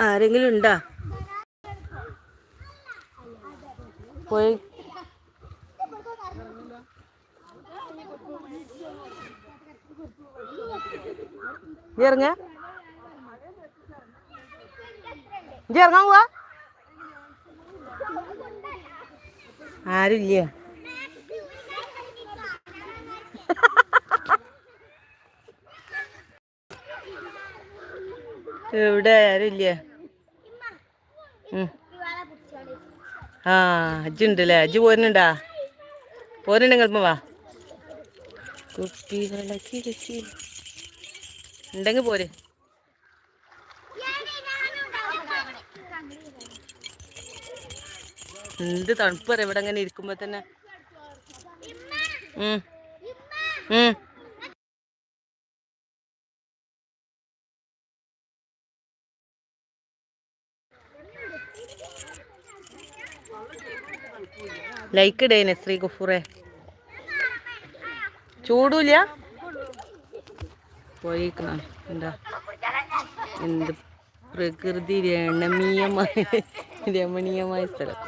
ആരെങ്കിലും ഉണ്ടാ? പോയി. ഇജ്ജ് ഇറങ്ങ. ഇജ്ജ് ഇറങ്ങാൻ പോവാ. ആരുമില്ല. എവിടെ ആരുമില്ലേ. ആ അജ്ജുണ്ടല്ലേ അജ്ജ് പോരുന്നുണ്ടാ? പോരുന്നുണ്ടെങ്കിൽ വാ. ഉണ്ടെങ്കിൽ പോരെ. എന്ത് തണുപ്പ് ഇവിടെ അങ്ങനെ ഇരിക്കുമ്പോ തന്നെ. ഉം. ഉം. ലൈക്ക് ഇടേ നസ്രീ ഗഫൂറെ. ചൂടില്ല? പോയിക്കണം? എന്താ? എന്ത് പ്രകൃതി രമണീയമായ രമണീയമായ സ്ഥലം.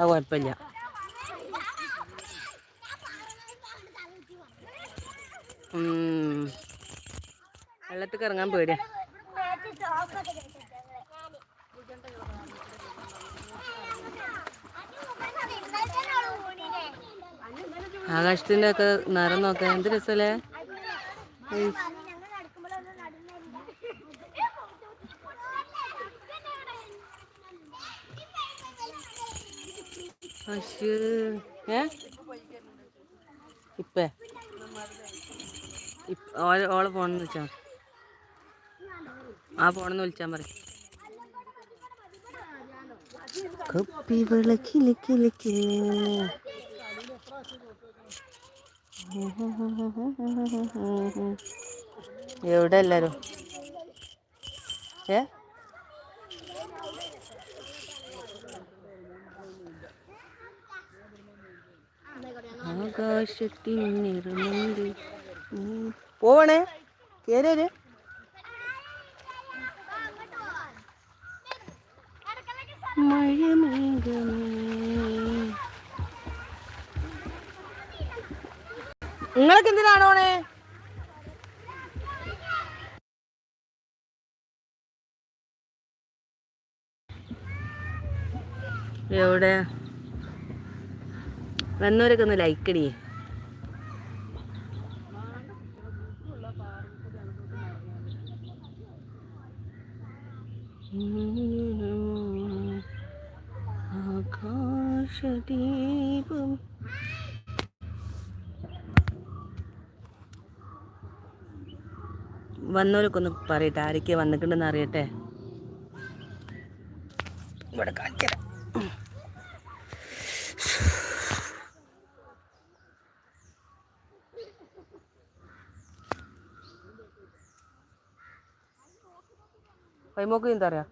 കുഴപ്പമില്ല. ഉം. വെള്ളത്തിൽ ഇറങ്ങാൻ പേടിയാ. ആകാശത്തിന്റെ ഒക്കെ നിറം നോക്കാൻ എന്ത് രസല്ലേ? ഇപ്പേ. ഓളെ വിളിച്ചാ മതി. ആ ഫോണെന്ന് വിളിച്ചാൽ പറ കപ്പി വിളക്കിലക്കിലക്ക് എവിടെ എല്ലാരും? ഏ? ആകാശത്തിൻ നിറമുണ്ട് ഉം. പോവണേ കേരേ നിങ്ങളൊക്കെ ഓണെ എവിടെ? വന്നവരൊക്കെ ഒന്ന് ലൈക്ക് അടി ആകാശദീപം വന്നവരൊക്കെ ഒന്ന് പറയട്ടെ. ആരൊക്കെയാ വന്നിട്ടുണ്ടെന്ന് അറിയട്ടെ. ഇവിടെ കാണിക്കാം കൈമോക്ക് എന്താ പറയാ?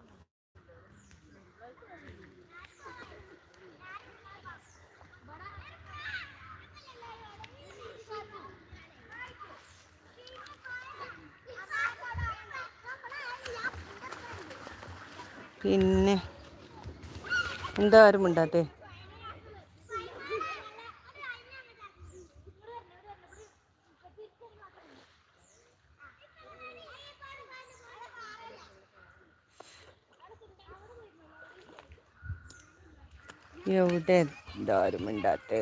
പിന്നെ എന്താ ആരും മിണ്ടാത്തേ എവിടെ എന്താരും മിണ്ടാത്തേ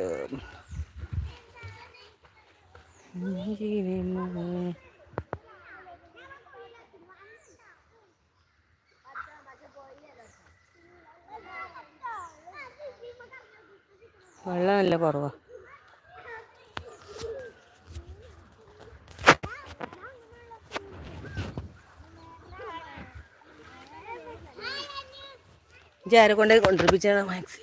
വെള്ളം നല്ല കുറവാ. ആരെ കൊണ്ടേ കൊണ്ടിരിപ്പിച്ചാണ് മാക്സി?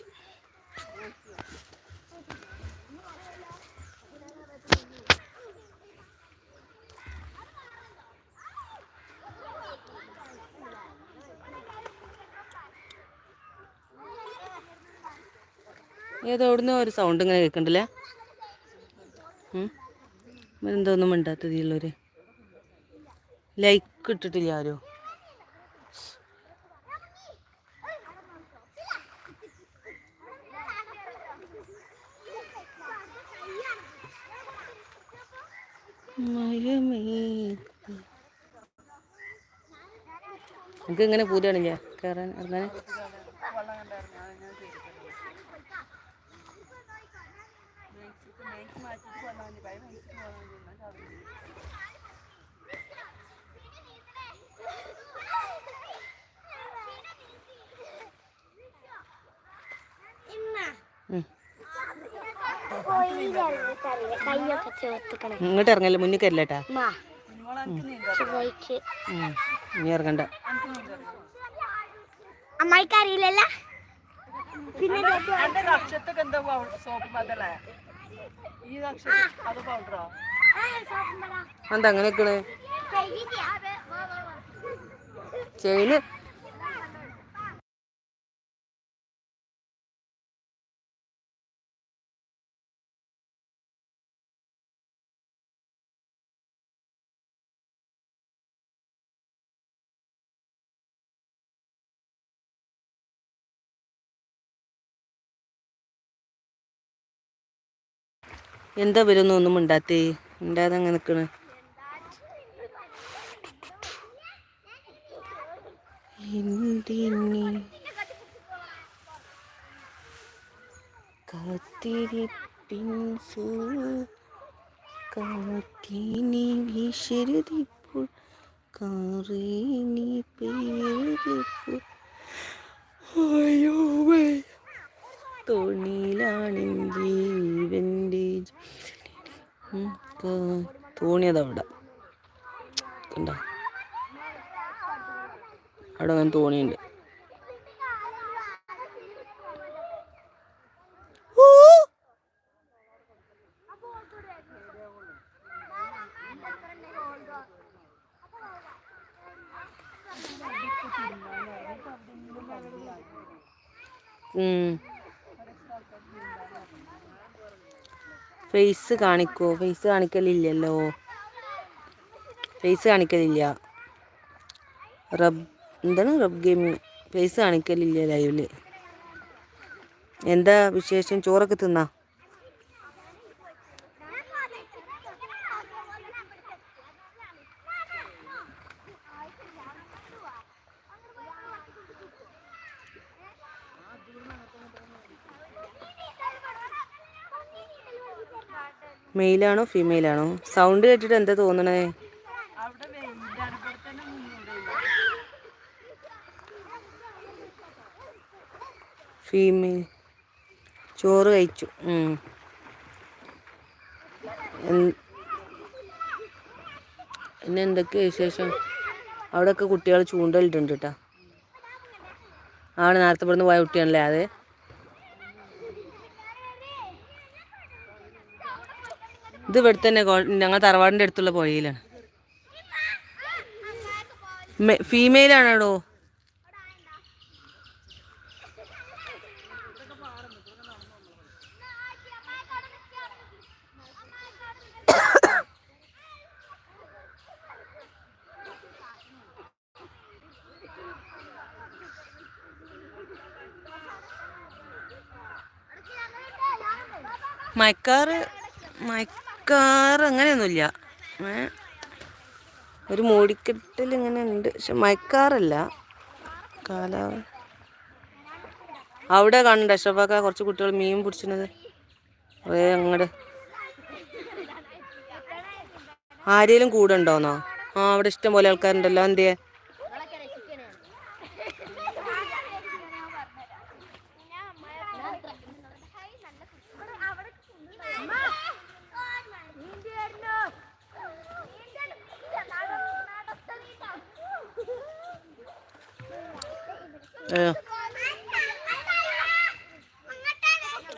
ഏതോ അവിടുന്ന് ഒരു സൗണ്ട് ഇങ്ങനെ കേൾക്കണ്ടല്ലേ? എന്തോന്നും മിണ്ടാത്തതിലുള്ളവര്. ലൈക്ക് ഇട്ടിട്ടില്ല ആരോ. എനിക്ക് ഇങ്ങനെ പൂതിയാണില്ല കയറാൻ ഇറങ്ങാൻ? ഇങ്ങോട്ട് ഇറങ്ങല്ലേ മുന്നിൽ കയറില്ലേട്ടാ? ഇനി ഇറങ്ങണ്ട. അമ്മായിക്ക് അറിയില്ലല്ല? പിന്നെ എന്താ അങ്ങനെ നിക്കണ് ചെയിന് എന്താ വരുന്ന ഒന്നും ഉണ്ടാത്തേ ഉണ്ടാതങ്ങനെ അങ്ങനെ നിക്കണ്. എന്തിനി കാത്തിരിപ്പിൻ സൂ തോണിയതാ അവിടെ കണ്ടോ അവിടെ അങ്ങനെ തോണിയുണ്ട്! ഉം. ഫേസ് കാണിക്കോ? ഫേസ് കാണിക്കലില്ലല്ലോ. ഫേസ് കാണിക്കലില്ല. റബ് എന്താണ് റബ് ഗെയിമിങ് ഫേസ് കാണിക്കലില്ല ലൈവിൽ എന്താ വിശേഷം? ചോറൊക്കെ തിന്നാ? മെയിലാണോ ഫീമെയിലാണോ? സൗണ്ട് കേട്ടിട്ട് എന്താ തോന്നണേ? ഫീമെയിൽ. ചോറ് കഴിച്ചു. പിന്നെ എന്തൊക്കെ വിശേഷം? അവിടെയൊക്കെ കുട്ടികൾ ചൂണ്ടലിട്ടുണ്ട് കേട്ടോ ആണ് നേരത്തെ ഇവിടുന്ന് പോയ കുട്ടിയാണല്ലേ അത്? ഇത് ഇവിടെ തന്നെ ഞങ്ങൾ തറവാടിന്റെ അടുത്തുള്ള പുഴയിലാണ്. ഫീമെയിലാണോ മയക്കാറ് മയക്കാറ് അങ്ങനെയൊന്നുമില്ല. ഒരു മൂടിക്കെട്ടിൽ ഇങ്ങനെ ഉണ്ട്. പക്ഷെ മയക്കാറില്ല. കാലാ അവിടെ കണ്ട അഷ്റഫാക്ക കുറച്ച് കുട്ടികൾ മീൻ പിടിച്ചിരുന്നത്. കുറേ അങ്ങോട്ട് ആരേലും കൂടെ ഉണ്ടോന്നോ? ആ അവിടെ ഇഷ്ടം പോലെ ആൾക്കാരുണ്ടല്ലോ. എന്തിയെ?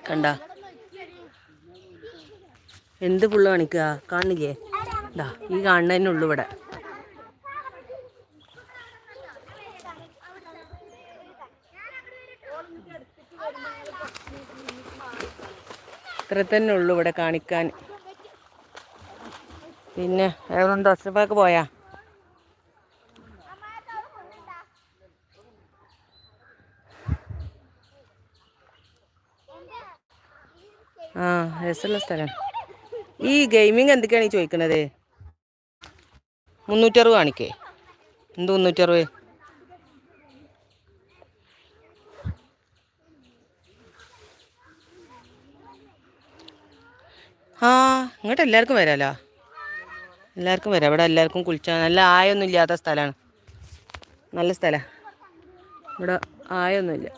കണ്ട. എന്ത് പുള്ള കാണിക്കുക കാണില്ലേ? ദാ ഈ കാണുന്നതിനുള്ളൂ ഇവിടെ. ഇത്ര തന്നെ ഉള്ളു ഇവിടെ കാണിക്കാൻ. പിന്നെ വേറെന്തോ അസ്രപ്പാക്ക് പോയാ ആ രസമുള്ള സ്ഥലം. ഈ ഗെയിമിങ് എന്തൊക്കെയാണ് ഈ ചോദിക്കണത് മുന്നൂറ്ററുപത് കാണിക്കേ. എന്ത് മുന്നൂറ്ററുപത്? ആ ഇങ്ങോട്ട് എല്ലാവർക്കും വരാലോ? എല്ലാവർക്കും വരാം. ഇവിടെ എല്ലാവർക്കും കുളിച്ചാൽ നല്ല ആയൊന്നും ഇല്ലാത്ത സ്ഥലമാണ് നല്ല സ്ഥലമാണ് ഇവിടെ ആയൊന്നുമില്ല.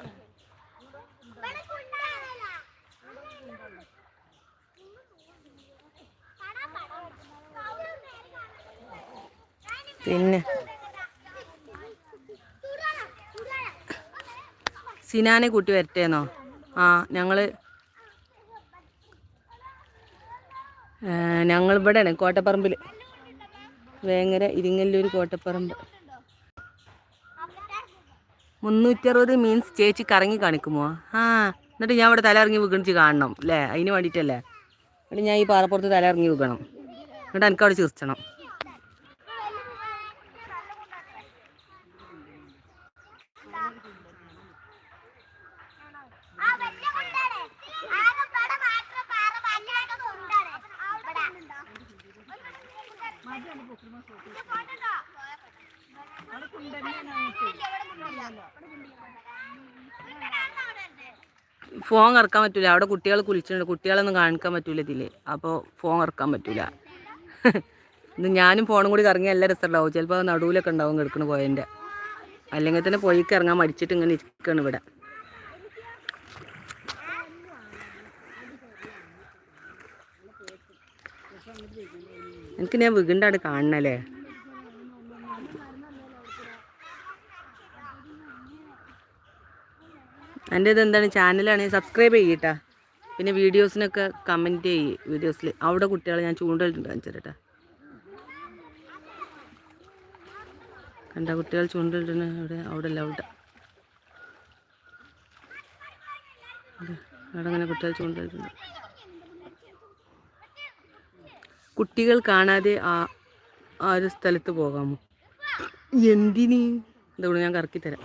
പിന്നെ. സിനാനെ കൂട്ടി വരട്ടേന്നോ? ആ ഞങ്ങൾ ഞങ്ങൾ ഇവിടെയാണ് കോട്ടപ്പറമ്പിൽ വേങ്ങര ഇരിങ്ങല്ലൂർ കോട്ടപ്പറമ്പ്. മുന്നൂറ്ററുപത് മീൻസ് ചേച്ചി കറങ്ങി കാണിക്കുമോ? ആ എന്നിട്ട് ഞാൻ ഇവിടെ തല ഇറങ്ങി കാണണം അല്ലേ? അതിന് വേണ്ടിയിട്ടല്ലേ? എന്നിട്ട് ഞാൻ ഈ പാറപ്പുറത്ത് തല ഇറങ്ങി വീകണം. എന്നിട്ട് എനിക്കവിടെ ചിരിച്ചണം ഫോൺ ഇറക്കാൻ പറ്റൂല. അവിടെ കുട്ടികൾ കുളിച്ചിട്ടുണ്ട്. കുട്ടികളൊന്നും കാണിക്കാൻ പറ്റൂല ഇതിൽ. അപ്പോൾ ഫോൺ ഇറക്കാൻ പറ്റൂല. ഇത് ഞാനും ഫോണും കൂടി കറങ്ങി നല്ല രസമുണ്ടാവും ചിലപ്പോൾ നടുവിലൊക്കെ ഉണ്ടാവും കിടക്കണ പോയതിന്റെ അല്ലെങ്കിൽ തന്നെ പോയിക്ക് ഇറങ്ങാൻ മടിച്ചിട്ട് ഇങ്ങനെ ഇരിക്കണം ഇവിടെ. എനിക്ക് ഞാൻ വീണ്ടാണ് കാണണല്ലേ? എന്റെ ഇത് എന്താണ് ചാനലാണ് സബ്സ്ക്രൈബ് ചെയ്യട്ടാ. പിന്നെ വീഡിയോസിനൊക്കെ കമന്റ് ചെയ്യ് വീഡിയോസിൽ. അവിടെ കുട്ടികളെ ഞാൻ ചൂണ്ടലിട്ടുണ്ട് കാണിച്ചിട്ടാ കണ്ട കുട്ടികൾ ചൂണ്ടലിട്ടുണ്ട് അവിടെ അവിടെ. അല്ല അവിടെ അവിടെ അങ്ങനെ കുട്ടികൾ ചൂണ്ടലിട്ടുണ്ട്. കുട്ടികൾ കാണാതെ ആ ആ ഒരു സ്ഥലത്ത് പോകാമോ? എന്തിന്? ഇതുകൊണ്ട് ഞാൻ കറക്കി തരാം.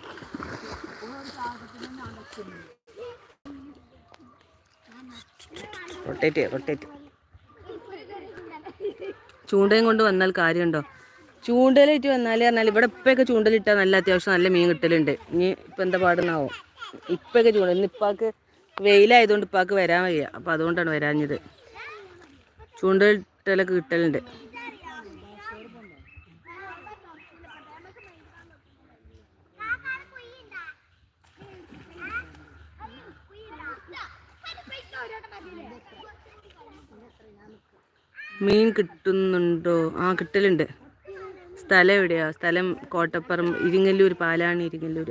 ചൂണ്ടയും കൊണ്ട് വന്നാൽ കാര്യമുണ്ടോ? ചൂണ്ടലായിട്ട് വന്നാൽ പറഞ്ഞാൽ ഇവിടെ ഇപ്പൊക്കെ ചൂണ്ടലിട്ടാൽ നല്ല അത്യാവശ്യം നല്ല മീൻ കിട്ടലുണ്ട്. ഇനി ഇപ്പം എന്താ പാടുന്നാവോ? ഇപ്പൊക്കെ ചൂണ്ട ഇന്ന് ഇപ്പാക്ക് വെയിലായതുകൊണ്ട് ഇപ്പാക്ക് വരാൻ വയ്യ. അപ്പം അതുകൊണ്ടാണ് വരാഞ്ഞത്. ചൂണ്ടലിട്ടലൊക്കെ കിട്ടലുണ്ട്. മീൻ കിട്ടുന്നുണ്ടോ? ആ കിട്ടലുണ്ട്. സ്ഥലം എവിടെയാ? സ്ഥലം കോട്ടപ്പുറം ഇരിങ്ങല്ലൂർ പാലാണ് ഇരിങ്ങല്ലൂർ.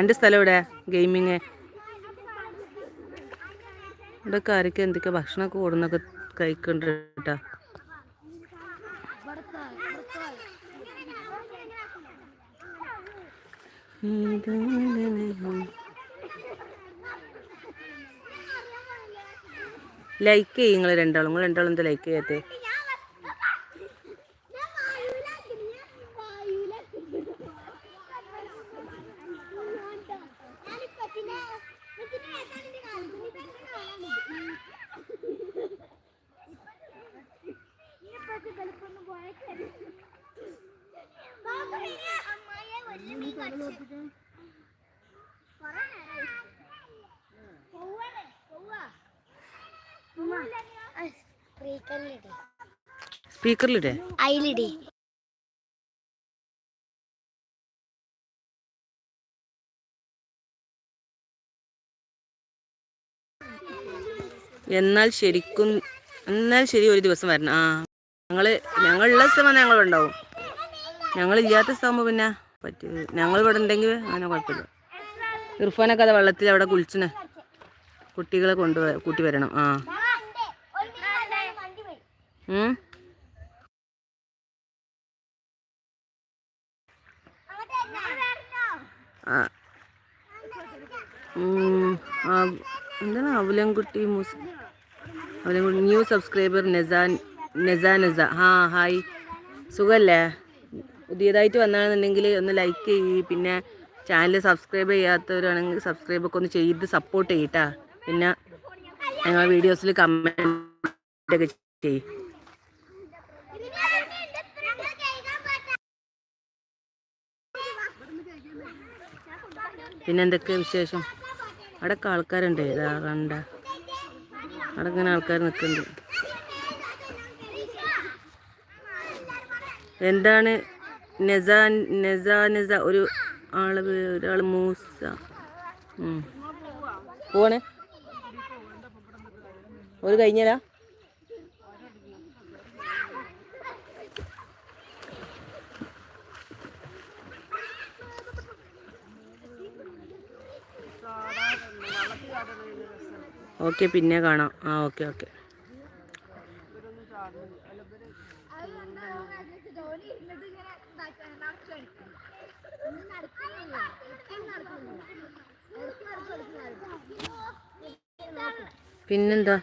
എന്റെ സ്ഥലം എവിടെയാ? ഗെയിമിങ്? ഇവിടെ ആരൊക്കെ എന്തൊക്കെ ഭക്ഷണമൊക്കെ കൊടുന്നൊക്കെ കഴിക്കണ്ട കേട്ടാ ലൈക്ക് ചെയ്യും രണ്ടാളും. നിങ്ങൾ രണ്ടാളും എന്താ ലൈക്ക് ചെയ്യാത്തേ? സ്പീക്കറിലിടി. എന്നാൽ ശരിക്കും എന്നാൽ ശരി ഒരു ദിവസം വരണം. ആ ഞങ്ങൾ ഞങ്ങളുള്ള ദിവസം വന്നാൽ ഞങ്ങൾ ഉണ്ടാവും. ഞങ്ങളില്ലാത്ത ദിവസമാകുമ്പോൾ പിന്നെ പറ്റില്ല ഞങ്ങൾ ഇവിടെ ഉണ്ടെങ്കിൽ അങ്ങനെ കുഴപ്പമില്ല. ഇർഫാനൊക്കെ അത് വെള്ളത്തിൽ അവിടെ കുളിച്ചിന്. കുട്ടികളെ കൊണ്ട് കൂട്ടി വരണം. ആ. എന്താണ് അവലൻകുട്ടി മൂസ് അവരെ ന്യൂ സബ്സ്ക്രൈബർ നെസാൻ നെസ നെസ. ആ ഹായ്. സുഖല്ലേ? പുതിയതായിട്ട് വന്നാണെന്നുണ്ടെങ്കിൽ ഒന്ന് ലൈക്ക് ചെയ്യ്. പിന്നെ ചാനൽ സബ്സ്ക്രൈബ് ചെയ്യാത്തവരാണെങ്കിൽ സബ്സ്ക്രൈബ് ഒക്കെ ഒന്ന് ചെയ്ത് സപ്പോർട്ട് ചെയ്യട്ടാ. പിന്നെ ഞങ്ങൾ വീഡിയോസിൽ കമന്റ് ഒക്കെ ചെയ്യും. പിന്നെ എന്തൊക്കെയാ വിശേഷം? അവിടെയൊക്കെ ആൾക്കാരുണ്ട്. ഇതാ കണ്ട. അവിടെ ഇങ്ങനെ ആൾക്കാർ നിൽക്കുന്നുണ്ട്. എന്താണ് നെസ നെസാ നെസ. ഒരു ആൾ ഒരാൾ മൂസ. പോണേ. ഒരു കഴിഞ്ഞാലാ ഓക്കെ പിന്നെ കാണാം. ആ ഓക്കെ ഓക്കെ. പിന്നെന്താ?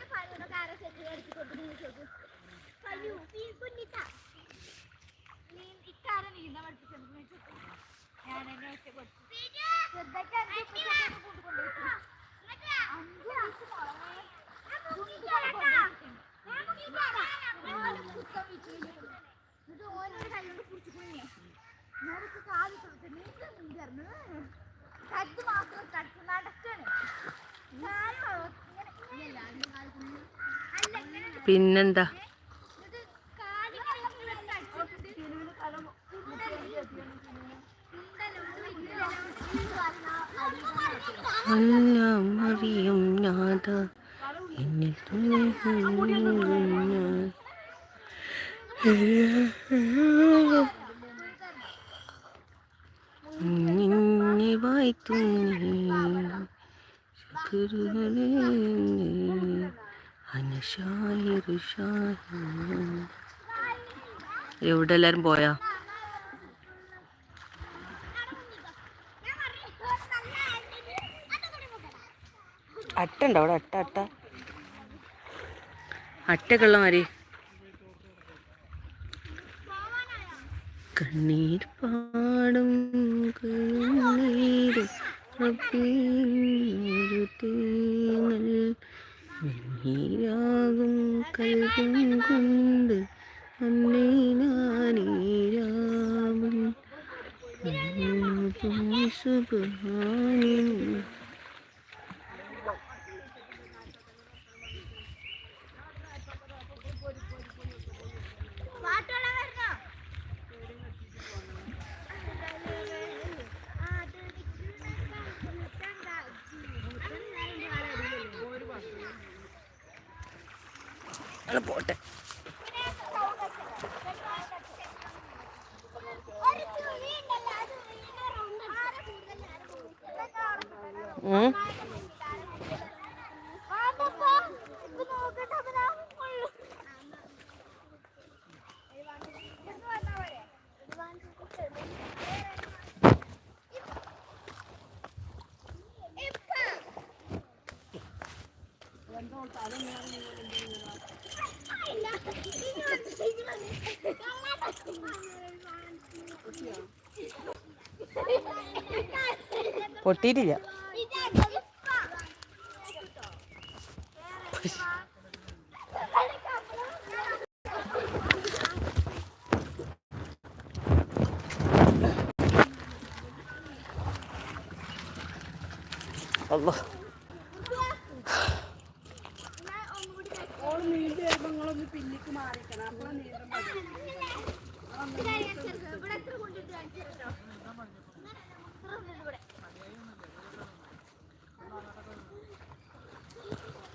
പിന്നെന്താ? അല്ല മറിയും നാഥ എന്നിൽ നിന്നെ വായ്ത്തു എവിടെ എല്ലാരും പോയാ? അട്ടുണ്ടോ അവിടെ? അട്ട അട്ട. അട്ടൊക്കെ ഉള്ള മാതിരി. കണ്ണീർ പാടും കണ്ണീരും തേങ്ങൽ വെണ്ണീരാകും കൽകും കൊണ്ട് അന്നേ നാനീരാമൻ അത് പോട്ടെ ഉം. പൊട്ടിയിട്ടില്ല.